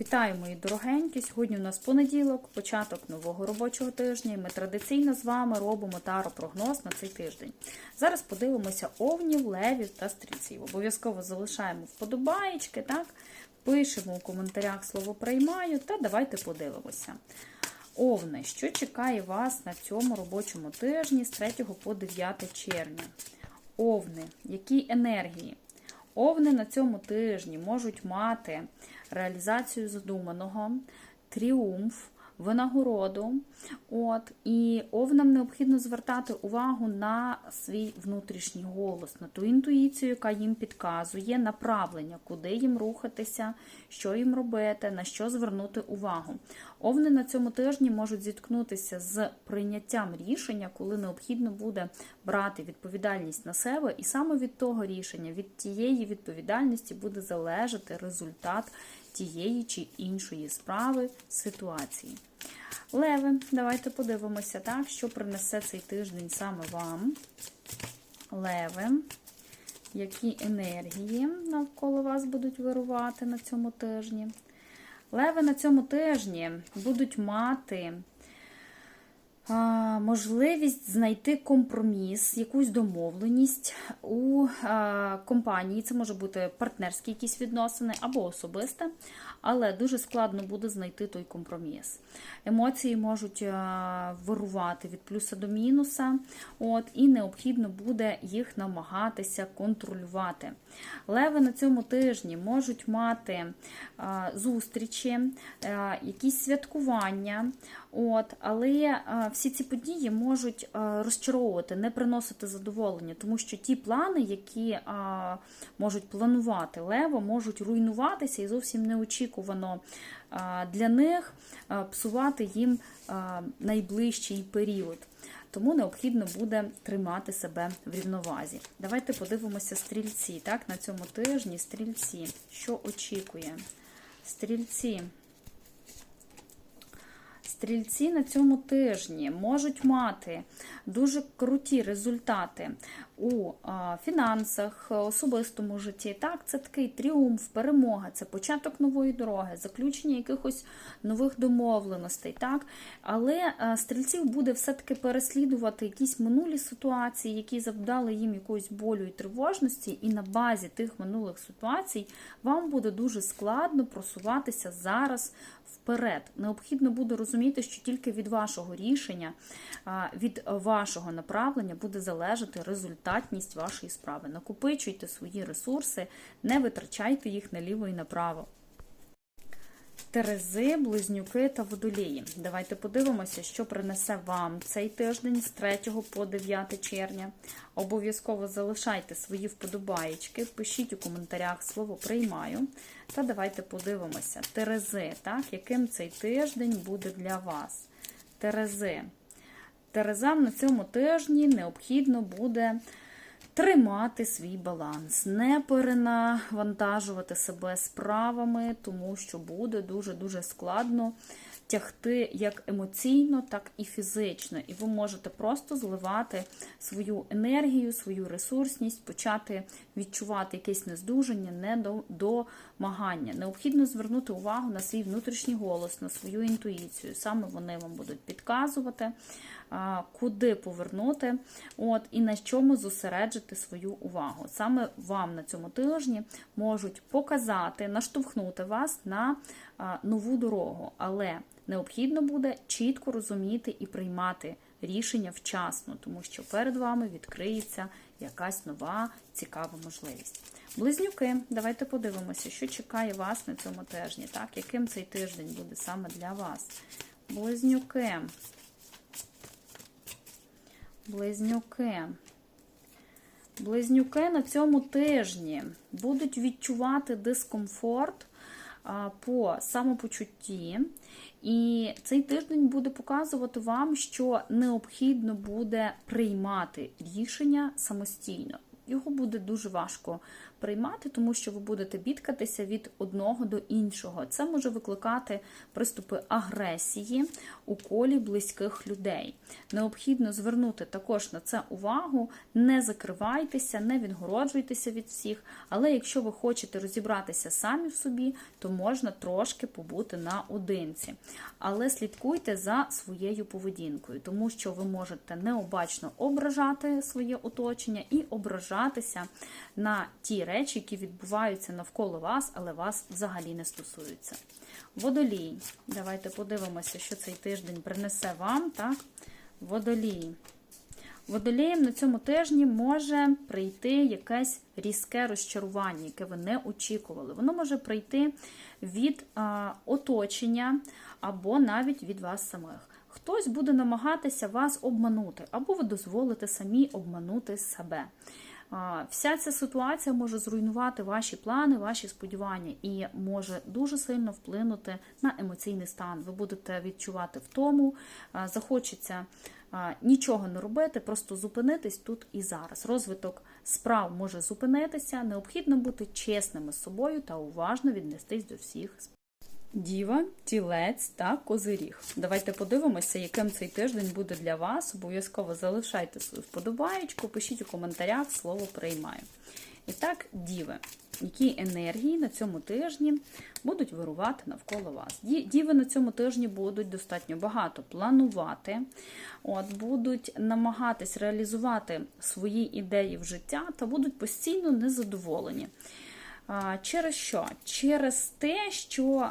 Вітаю, мої дорогенькі! Сьогодні у нас понеділок, початок нового робочого тижня. Ми традиційно з вами робимо таропрогноз на цей тиждень. Зараз подивимося овнів, левів та стрільців. Обов'язково залишаємо вподобаєчки, так? пишемо у коментарях слово приймаю та давайте подивимося. Овни, що чекає вас на цьому робочому тижні з 3 по 9 червня? Овни, які енергії? Овни на цьому тижні можуть мати реалізацію задуманого, тріумф, винагороду. От, І овнам необхідно звертати увагу на свій внутрішній голос, на ту інтуїцію, яка їм підказує направлення, куди їм рухатися, що їм робити, на що звернути увагу. Овни на цьому тижні можуть зіткнутися з прийняттям рішення, коли необхідно буде брати відповідальність на себе, і саме від того рішення, від тієї відповідальності буде залежати результат тієї чи іншої справи ситуації. Леви, давайте подивимося, так, що принесе цей тиждень саме вам. Леви, які енергії навколо вас будуть вирувати на цьому тижні. Леви на цьому тижні будуть мати можливість знайти компроміс, якусь домовленість у компанії. Це може бути партнерські якісь відносини або особисте, але дуже складно буде знайти той компроміс. Емоції можуть вирувати від плюса до мінуса, от, і необхідно буде їх намагатися контролювати. Леви на цьому тижні можуть мати зустрічі, якісь святкування, от, але всі ці події можуть розчаровувати, не приносити задоволення, тому що ті плани, які можуть планувати лево, можуть руйнуватися і зовсім неочікувано для них псувати їм найближчий період. Тому необхідно буде тримати себе в рівновазі. Давайте подивимося стрільці. Так, на цьому тижні стрільці. Що очікує? Стрільці. Стрільці на цьому тижні можуть мати дуже круті результати у фінансах, особистому житті. Так, це такий тріумф, перемога, це початок нової дороги, заключення якихось нових домовленостей. Так? Але стрільців буде все-таки переслідувати якісь минулі ситуації, які завдали їм якоїсь болю і тривожності, і на базі тих минулих ситуацій вам буде дуже складно просуватися зараз вперед. Необхідно буде розуміти, що тільки від вашого рішення, від вашого направлення буде залежати результатність вашої справи. Накопичуйте свої ресурси, не витрачайте їх наліво і направо. Терези, близнюки та водолії. Давайте подивимося, що принесе вам цей тиждень з 3 по 9 червня. Обов'язково залишайте свої вподобаєчки, пишіть у коментарях слово приймаю. Та давайте подивимося. Терези, так, яким цей тиждень буде для вас. Терези. Терезам на цьому тижні необхідно буде тримати свій баланс, не перенавантажувати себе справами, тому що буде дуже-дуже складно тягти як емоційно, так і фізично. І ви можете просто зливати свою енергію, свою ресурсність, почати відчувати якесь нездужання, недомагання. Необхідно звернути увагу на свій внутрішній голос, на свою інтуїцію. Саме вони вам будуть підказувати куди повернути, от, і на чому зосереджити свою увагу. Саме вам на цьому тижні можуть показати, наштовхнути вас на нову дорогу, але необхідно буде чітко розуміти і приймати рішення вчасно, тому що перед вами відкриється якась нова цікава можливість. Близнюки, давайте подивимося, що чекає вас на цьому тижні, так, яким цей тиждень буде саме для вас. Близнюки. Близнюки. Близнюки на цьому тижні будуть відчувати дискомфорт по самопочутті, і цей тиждень буде показувати вам, що необхідно буде приймати рішення самостійно. Його буде дуже важко приймати, тому що ви будете бідкатися від одного до іншого. Це може викликати приступи агресії у колі близьких людей. Необхідно звернути також на це увагу, не закривайтеся, не відгороджуйтеся від всіх. Але якщо ви хочете розібратися самі в собі, то можна трошки побути наодинці. Але слідкуйте за своєю поведінкою, тому що ви можете необачно ображати своє оточення і ображатися на ті речі, які відбуваються навколо вас, але вас взагалі не стосуються. Водолій. Давайте подивимося, що цей тиждень принесе вам. Так? Водолій. Водолієм на цьому тижні може прийти якесь різке розчарування, яке ви не очікували. Воно може прийти від а, оточення або навіть від вас самих. Хтось буде намагатися вас обманути, або ви дозволите самі обманути себе. Вся ця ситуація може зруйнувати ваші плани, ваші сподівання і може дуже сильно вплинути на емоційний стан. Ви будете відчувати втому, захочеться нічого не робити, просто зупинитись тут і зараз. Розвиток справ може зупинитися, необхідно бути чесними з собою та уважно віднестись до всіх Діва, тілець та козиріг. Давайте подивимося, яким цей тиждень буде для вас. Обов'язково залишайте свою вподобаєчку, пишіть у коментарях слово приймаю. І так, діви, які енергії на цьому тижні будуть вирувати навколо вас. Діви на цьому тижні будуть достатньо багато планувати, от, будуть намагатись реалізувати свої ідеї в життя та будуть постійно незадоволені. Через що? Через те, що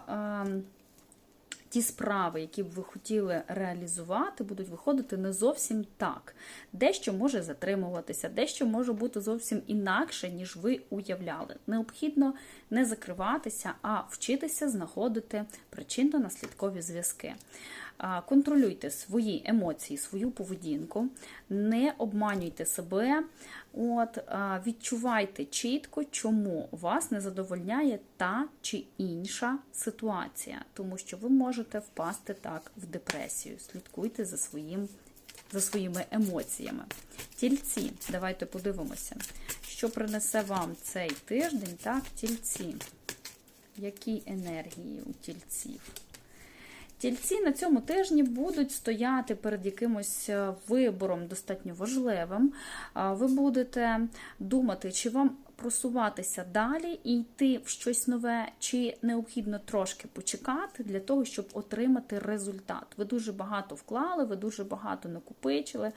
ті справи, які б ви хотіли реалізувати, будуть виходити не зовсім так. Дещо може затримуватися, дещо може бути зовсім інакше, ніж ви уявляли. Необхідно не закриватися, а вчитися знаходити причинно-наслідкові зв'язки. Контролюйте свої емоції, свою поведінку, не обманюйте себе, от, відчувайте чітко, чому вас не задовольняє та чи інша ситуація, тому що ви можете впасти так в депресію. Слідкуйте за своїм. За своїми емоціями. Тільці, давайте подивимося, що принесе вам цей тиждень, так, тільці. Які енергії у тільців? Тільці на цьому тижні будуть стояти перед якимось е, вибором достатньо важливим. Ви будете думати, чи вам просуватися далі і йти в щось нове, чи необхідно трошки почекати для того, щоб отримати результат. Ви дуже багато вклали, ви дуже багато накопичили.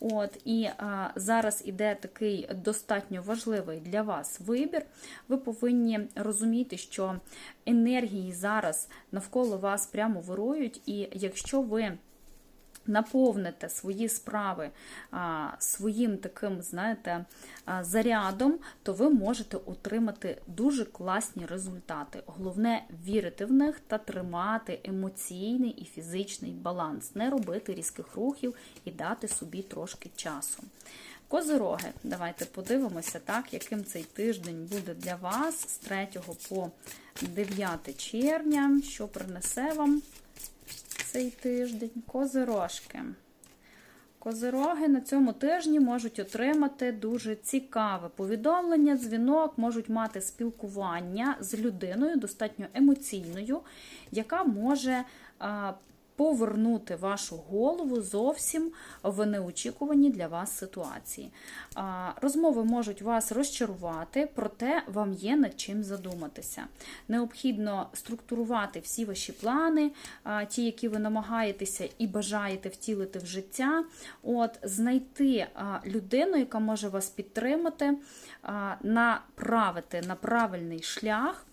От, І а, зараз іде такий достатньо важливий для вас вибір. Ви повинні розуміти, що енергії зараз навколо вас прямо вирують, і якщо ви наповните свої справи а, своїм таким, знаєте, зарядом, то ви можете отримати дуже класні результати. Головне вірити в них та тримати емоційний і фізичний баланс, не робити різких рухів і дати собі трошки часу. Козироги, давайте подивимося, так, яким цей тиждень буде для вас з 3 по 9 червня, що принесе вам цей тиждень. Козирожки. Козироги на цьому тижні можуть отримати дуже цікаве повідомлення, дзвінок, можуть мати спілкування з людиною достатньо емоційною, яка може повернути вашу голову зовсім в неочікувані для вас ситуації. Розмови можуть вас розчарувати, проте вам є над чим задуматися. Необхідно структурувати всі ваші плани, ті, які ви намагаєтеся і бажаєте втілити в життя, от знайти людину, яка може вас підтримати, направити на правильний шлях.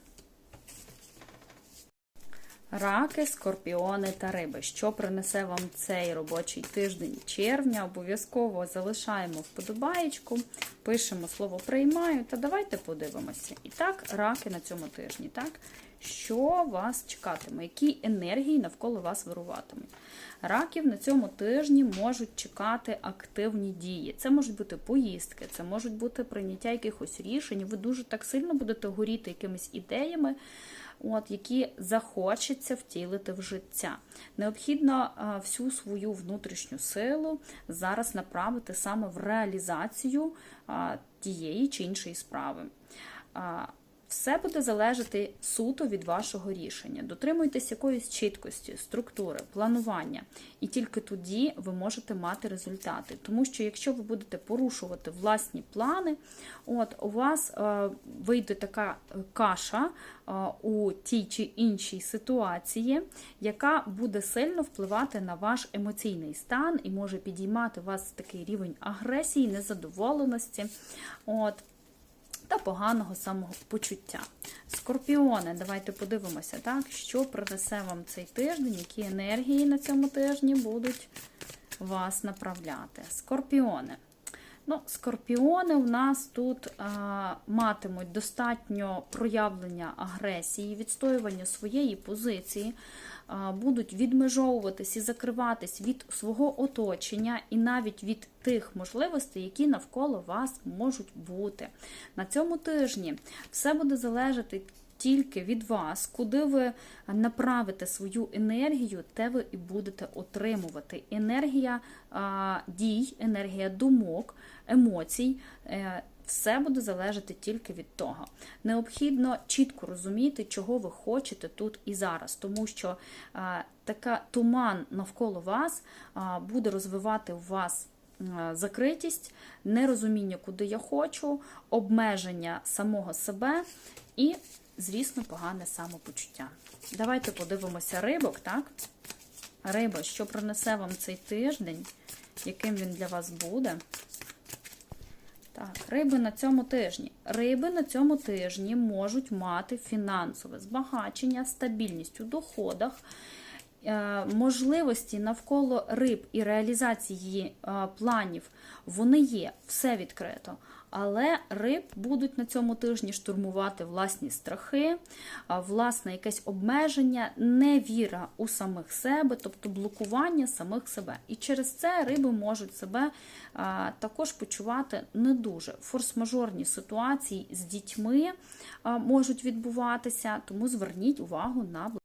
Раки, скорпіони та риби. Що принесе вам цей робочий тиждень червня? Обов'язково залишаємо вподобаєчку, пишемо слово приймаю та давайте подивимося. І так, раки на цьому тижні. так? Що вас чекатиме? Які енергії навколо вас вируватимуть? Раків на цьому тижні можуть чекати активні дії. Це можуть бути поїздки, це можуть бути прийняття якихось рішень. Ви дуже так сильно будете горіти якимись ідеями от, які захочеться втілити в життя. Необхідно всю свою внутрішню силу зараз направити саме в реалізацію тієї чи іншої справи. Все буде залежати суто від вашого рішення. Дотримуйтесь якоїсь чіткості, структури, планування, і тільки тоді ви можете мати результати. Тому що якщо ви будете порушувати власні плани, от у вас е, вийде така е, каша е, у тій чи іншій ситуації, яка буде сильно впливати на ваш емоційний стан і може підіймати вас такий рівень агресії, незадоволеності. От, та поганого самопочуття. Скорпіони, давайте подивимося, так, що принесе вам цей тиждень, які енергії на цьому тижні будуть вас направляти. Скорпіони. Ну, скорпіони у нас тут а, матимуть достатньо проявлення агресії, відстоювання своєї позиції, а, будуть відмежовуватись і закриватись від свого оточення і навіть від тих можливостей, які навколо вас можуть бути. На цьому тижні все буде залежати тільки від вас, куди ви направите свою енергію, те ви і будете отримувати. Енергія а, дій, енергія думок, емоцій. е, Все буде залежати тільки від того. Необхідно чітко розуміти, чого ви хочете тут і зараз, тому що а, така туман навколо вас а, буде розвивати у вас а, закритість, нерозуміння, куди я хочу, обмеження самого себе і, звісно, погане самопочуття. Давайте подивимося рибок, так? Риба, що принесе вам цей тиждень, яким він для вас буде. Так, риби на цьому тижні. Риби на цьому тижні можуть мати фінансове збагачення, стабільність у доходах, можливості навколо риб і реалізації е, планів вони є, все відкрито. Але риб будуть на цьому тижні штурмувати власні страхи, власне якесь обмеження, невіра у самих себе, тобто блокування самих себе. І через це риби можуть себе також почувати не дуже. Форс-мажорні ситуації з дітьми можуть відбуватися, тому зверніть увагу на